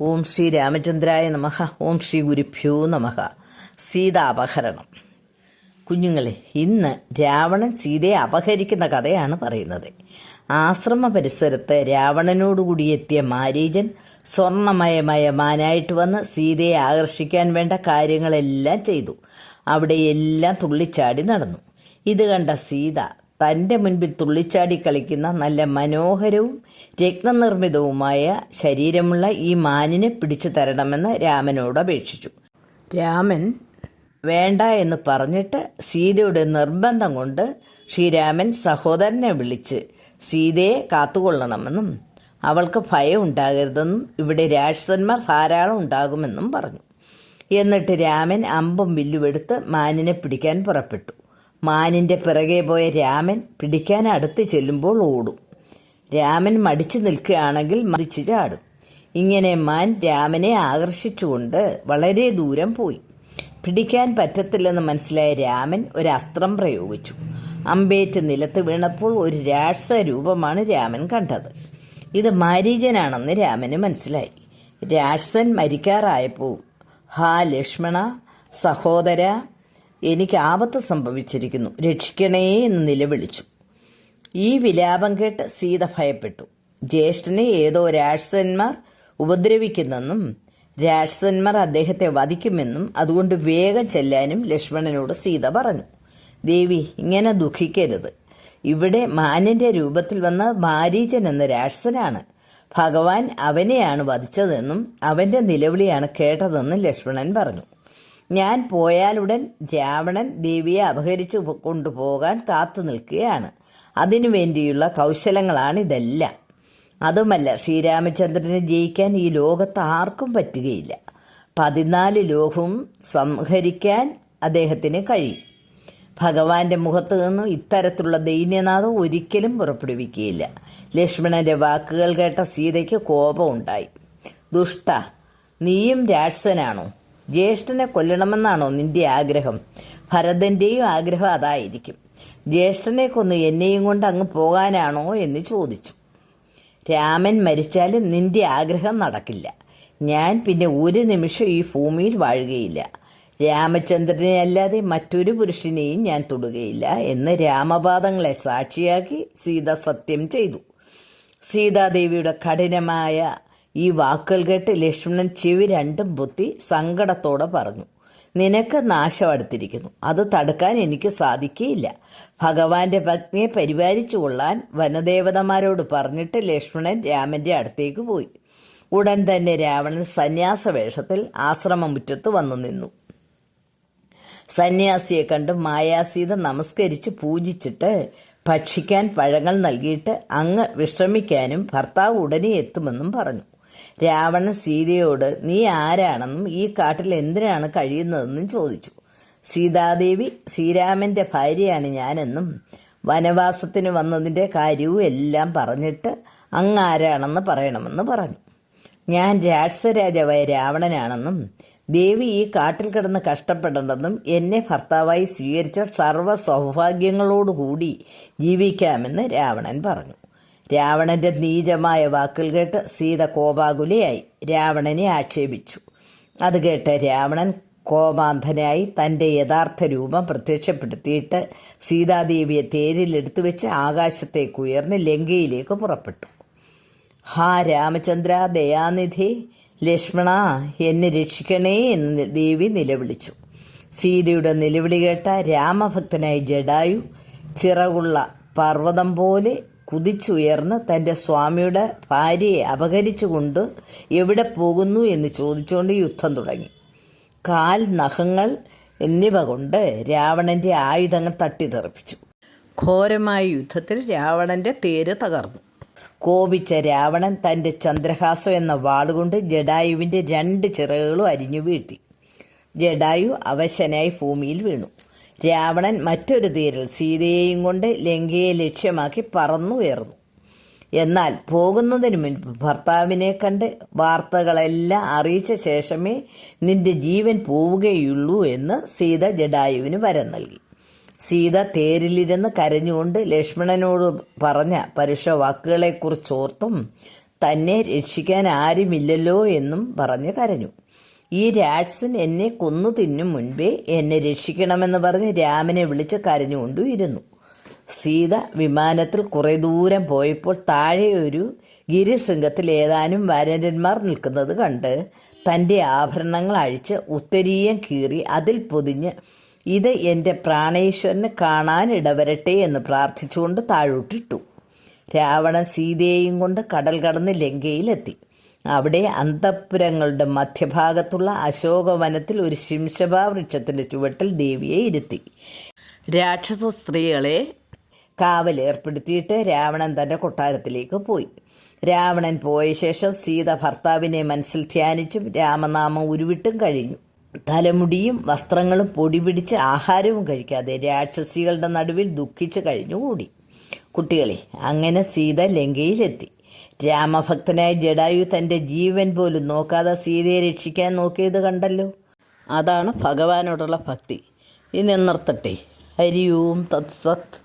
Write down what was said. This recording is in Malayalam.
ഓം ശ്രീ രാമചന്ദ്രായ നമഃ. ഓം ശ്രീ ഗുരുഭ്യോ നമഃ. സീതാപഹരണം. കുഞ്ഞുങ്ങളെ ഇന്ന് രാവണൻ സീതയെ അപഹരിക്കുന്ന കഥയാണ് പറയുന്നത്. ആശ്രമ പരിസരത്ത് രാവണനോടുകൂടി എത്തിയ മാരീജൻ സ്വർണമയമായ മാനായിട്ട് വന്ന് സീതയെ ആകർഷിക്കാൻ വേണ്ട കാര്യങ്ങളെല്ലാം ചെയ്തു. അവിടെ അവിടെയെല്ലാം തുള്ളിച്ചാടി നടന്നു. ഇത് കണ്ട സീത തന്റെ മുൻപിൽ തുള്ളിച്ചാടി കളിക്കുന്ന നല്ല മനോഹരവും രത്നനിർമ്മിതവുമായ ശരീരമുള്ള ഈ മാനിനെ പിടിച്ചു തരണമെന്ന് രാമനോട് അപേക്ഷിച്ചു. രാമൻ വേണ്ട എന്ന് പറഞ്ഞിട്ട് സീതയുടെ നിർബന്ധം കൊണ്ട് ശ്രീരാമൻ സഹോദരനെ വിളിച്ച് സീതയെ കാത്തുകൊള്ളണമെന്നും അവൾക്ക് ഭയം ഉണ്ടാകരുതെന്നും ഇവിടെ രാക്ഷസന്മാർ ധാരാളം ഉണ്ടാകുമെന്നും പറഞ്ഞു. എന്നിട്ട് രാമൻ അമ്പും വില്ലുമെടുത്ത് മാനിനെ പിടിക്കാൻ പുറപ്പെട്ടു. മാനിന്റെ പിറകെ പോയ രാമൻ പിടിക്കാൻ അടുത്ത് ചെല്ലുമ്പോൾ ഓടും. രാമൻ മടിച്ചു നിൽക്കുകയാണെങ്കിൽ മതിച്ചു ചാടും. ഇങ്ങനെ മാൻ രാമനെ ആകർഷിച്ചുകൊണ്ട് വളരെ ദൂരം പോയി. പിടിക്കാൻ പറ്റത്തില്ലെന്ന് മനസ്സിലായ രാമൻ ഒരു അസ്ത്രം പ്രയോഗിച്ചു. അമ്പേറ്റ് നിലത്ത് വീണപ്പോൾ ഒരു രാക്ഷസ രൂപമാണ് രാമൻ കണ്ടത്. ഇത് മാരീചനാണെന്ന് രാമന് മനസ്സിലായി. രാക്ഷസൻ മരിക്കാറായപ്പോൾ ഹാ ലക്ഷ്മണ സഹോദര എനിക്ക് ആപത്ത് സംഭവിച്ചിരിക്കുന്നു. രക്ഷിക്കണേ എന്ന് നിലവിളിച്ചു. ഈ വിലാപം കേട്ട് സീത ഭയപ്പെട്ടു. ജ്യേഷ്ഠനെ ഏതോ രാക്ഷസന്മാർ ഉപദ്രവിക്കുന്നെന്നും രാക്ഷസന്മാർ അദ്ദേഹത്തെ വധിക്കുമെന്നും അതുകൊണ്ട് വേഗം ചെല്ലാനും ലക്ഷ്മണനോട് സീത പറഞ്ഞു. ദേവി ഇങ്ങനെ ദുഃഖിക്കരുത്. ഇവിടെ മാന്യന്റെ രൂപത്തിൽ വന്ന മാരീചൻ എന്ന രാക്ഷസനാണ്. ഭഗവാൻ അവനെയാണ് വധിച്ചതെന്നും അവന്റെ നിലവിളിയാണ് കേട്ടതെന്നും ലക്ഷ്മണൻ പറഞ്ഞു. ഞാൻ പോയാലുടൻ രാവണൻ ദേവിയെ അപഹരിച്ചു കൊണ്ടുപോകാൻ കാത്തു നിൽക്കുകയാണ്. അതിനു വേണ്ടിയുള്ള കൗശലങ്ങളാണിതെല്ലാം. അതുമല്ല ശ്രീരാമചന്ദ്രനെ ജയിക്കാൻ ഈ ലോകത്ത് ആർക്കും പറ്റുകയില്ല. പതിനാല് ലോകവും സംഹരിക്കാൻ അദ്ദേഹത്തിന് കഴിയും. ഭഗവാന്റെ മുഖത്ത് നിന്നും ഇത്തരത്തിലുള്ള ദൈന്യനാഥം ഒരിക്കലും പുറപ്പെടുവിക്കുകയില്ല. ലക്ഷ്മണന്റെ വാക്കുകൾ കേട്ട സീതയ്ക്ക് കോപമുണ്ടായി. ദുഷ്ട നീയും രാക്ഷസനാണോ? ജ്യേഷ്ഠനെ കൊല്ലണമെന്നാണോ നിന്റെ ആഗ്രഹം? ഭരതന്റെയും ആഗ്രഹം അതായിരിക്കും. ജ്യേഷ്ഠനെ കൊന്ന് എന്നെയും കൊണ്ട് അങ്ങ് പോകാനാണോ എന്ന് ചോദിച്ചു. രാമൻ മരിച്ചാലും നിന്റെ ആഗ്രഹം നടക്കില്ല. ഞാൻ പിന്നെ ഒരു നിമിഷം ഈ ഭൂമിയിൽ വാഴുകയില്ല. രാമചന്ദ്രനെ അല്ലാതെ മറ്റൊരു പുരുഷനെയും ഞാൻ തൊടുകയില്ല എന്ന് രാമപാദങ്ങളെ സാക്ഷിയാക്കി സീത സത്യം ചെയ്തു. സീതാദേവിയുടെ കഠിനമായ ഈ വാക്കുകൾ കേട്ട് ലക്ഷ്മണൻ ചെവി രണ്ടും പൊത്തി സങ്കടത്തോടെ പറഞ്ഞു നിനക്ക് നാശം അടുത്തിരിക്കുന്നു അത് തടുക്കാൻ എനിക്ക് സാധിക്കുകയില്ല ഭഗവാന്റെ പത്നിയെ പരിപാലിച്ചു കൊള്ളാൻ വനദേവതമാരോട് പറഞ്ഞിട്ട് ലക്ഷ്മണൻ രാമന്റെ അടുത്തേക്ക് പോയി. ഉടൻ തന്നെ രാവണൻ സന്യാസ വേഷത്തിൽ ആശ്രമമുറ്റത്ത് വന്നു നിന്നു. സന്യാസിയെ കണ്ട് മായാസീത നമസ്കരിച്ച് പൂജിച്ചിട്ട് ഭക്ഷിക്കാൻ പഴങ്ങൾ നൽകിയിട്ട് അങ്ങ് വിശ്രമിക്കാനും ഭർത്താവ് ഉടനെ എത്തുമെന്നും പറഞ്ഞു. രാവണൻ സീതയോട് നീ ആരാണെന്നും ഈ കാട്ടിൽ എന്തിനാണ് കഴിയുന്നതെന്നും ചോദിച്ചു. സീതാദേവി ശ്രീരാമന്റെ ഭാര്യയാണ് ഞാനെന്നും വനവാസത്തിന് വന്നതിന്റെ കാര്യവും എല്ലാം പറഞ്ഞിട്ട് അങ്ങ് ആരാണെന്ന് പറയണമെന്ന് പറഞ്ഞു. ഞാൻ രാക്ഷസരാജാവായ രാവണനാണെന്നും ദേവി ഈ കാട്ടിൽ കിടന്ന് കഷ്ടപ്പെടേണ്ടെന്നും എന്നെ ഭർത്താവായി സ്വീകരിച്ച സർവ സൗഭാഗ്യങ്ങളോടുകൂടി ജീവിക്കാമെന്ന് രാവണൻ പറഞ്ഞു. രാവണന്റെ നീചമായ വാക്കുകൾ കേട്ട് സീത കോപാകുലയായി. രാവണനെ ആക്ഷേപിച്ചു. അത് കേട്ട് രാവണൻ കോപാന്ധനായി തന്റെ യഥാർത്ഥ രൂപം പ്രത്യക്ഷപ്പെടുത്തിയിട്ട് സീതാദേവിയെ തേരിലെടുത്തു വെച്ച് ആകാശത്തേക്ക് ഉയർന്ന് ലങ്കയിലേക്ക് പുറപ്പെട്ടു. ഹാ രാമചന്ദ്ര ദയാനിധി ലക്ഷ്മണ എന്നെ രക്ഷിക്കണേ എന്ന് ദേവി നിലവിളിച്ചു. സീതയുടെ നിലവിളി കേട്ട രാമഭക്തനായ ജഡായു ചിറകുള്ള പർവതം പോലെ കുതിച്ചുയർന്ന് തന്റെ സ്വാമിയുടെ ഭാര്യയെ അപഹരിച്ചുകൊണ്ട് എവിടെ പോകുന്നു എന്ന് ചോദിച്ചുകൊണ്ട് യുദ്ധം തുടങ്ങി. കാൽ നഖങ്ങൾ എന്നിവ കൊണ്ട് രാവണന്റെ ആയുധങ്ങൾ തട്ടിത്തെറിപ്പിച്ചു. ഘോരമായ യുദ്ധത്തിൽ രാവണന്റെ തേര് തകർന്നു. കോപിച്ച രാവണൻ തന്റെ ചന്ദ്രഹാസം എന്ന വാളുകൊണ്ട് ജഡായുവിന്റെ രണ്ട് ചിറകുകളും അരിഞ്ഞു വീഴ്ത്തി. ജഡായു അവശനായി ഭൂമിയിൽ വീണു. രാവണൻ മറ്റൊരു തീരിൽ സീതയെയും കൊണ്ട് ലങ്കയെ ലക്ഷ്യമാക്കി പറന്നുയർന്നു എന്നാൽ പോകുന്നതിന് മുൻപ് ഭർത്താവിനെ കണ്ട് വാർത്തകളെല്ലാം അറിയിച്ച ശേഷമേ നിന്റെ ജീവൻ പോവുകയുള്ളൂ എന്ന് സീത ജഡായുവിന് വരം നൽകി. സീത തേരിലിരുന്ന് കരഞ്ഞുകൊണ്ട് ലക്ഷ്മണനോട് പറഞ്ഞ പരുഷ വാക്കുകളെക്കുറിച്ചോർത്തും തന്നെ രക്ഷിക്കാൻ ആരുമില്ലല്ലോ എന്നും പറഞ്ഞ് കരഞ്ഞു. ഈ രാക്ഷസൻ എന്നെ കൊന്നു തിന്നും മുൻപേ എന്നെ രക്ഷിക്കണമെന്ന് പറഞ്ഞ് രാമനെ വിളിച്ച് കരഞ്ഞുകൊണ്ടു ഇരുന്നു സീത വിമാനത്തിൽ കുറേ ദൂരം പോയപ്പോൾ താഴെ ഒരു ഗിരിശൃംഗത്തിൽ ഏതാനും വരന്മാർ നിൽക്കുന്നത് കണ്ട് തന്റെ ആഭരണങ്ങൾ അഴിച്ച് ഉത്തരീയം കീറി അതിൽ പൊതിഞ്ഞ് ഇത് എന്റെ പ്രാണേശ്വരന് കാണാൻ ഇടവരട്ടെ എന്ന് പ്രാർത്ഥിച്ചുകൊണ്ട് താഴോട്ടിട്ടു രാവണൻ സീതയെയും കൊണ്ട് കടൽ കടന്ന് ലങ്കയിലെത്തി. അവിടെ അന്തപ്പുരങ്ങളുടെ മധ്യഭാഗത്തുള്ള അശോകവനത്തിൽ ഒരു ശിംശഭാ വൃക്ഷത്തിന്റെ ചുവട്ടിൽ ദേവിയെ ഇരുത്തി. രാക്ഷസ സ്ത്രീകളെ കാവലേർപ്പെടുത്തിയിട്ട് രാവണൻ തന്റെ കൊട്ടാരത്തിലേക്ക് പോയി. രാവണൻ പോയ ശേഷം സീത ഭർത്താവിനെ മനസ്സിൽ ധ്യാനിച്ചും രാമനാമം ഉരുവിട്ടും കഴിഞ്ഞു. തലമുടിയും വസ്ത്രങ്ങളും പൊടി പിടിച്ച് ആഹാരവും കഴിക്കാതെ രാക്ഷസികളുടെ നടുവിൽ ദുഃഖിച്ച് കഴിഞ്ഞുകൂടി. കുട്ടികളെ അങ്ങനെ സീത ലങ്കയിലെത്തി. രാമഭക്തനായ ജഡായു തന്റെ ജീവൻ പോലും നോക്കാതെ സീതയെ രക്ഷിക്കാൻ നോക്കിയത് കണ്ടല്ലോ. അതാണ് ഭഗവാനോടുള്ള ഭക്തി. ഇനി നിർത്തട്ടെ. ഹരി ഓം തത്സത്ത്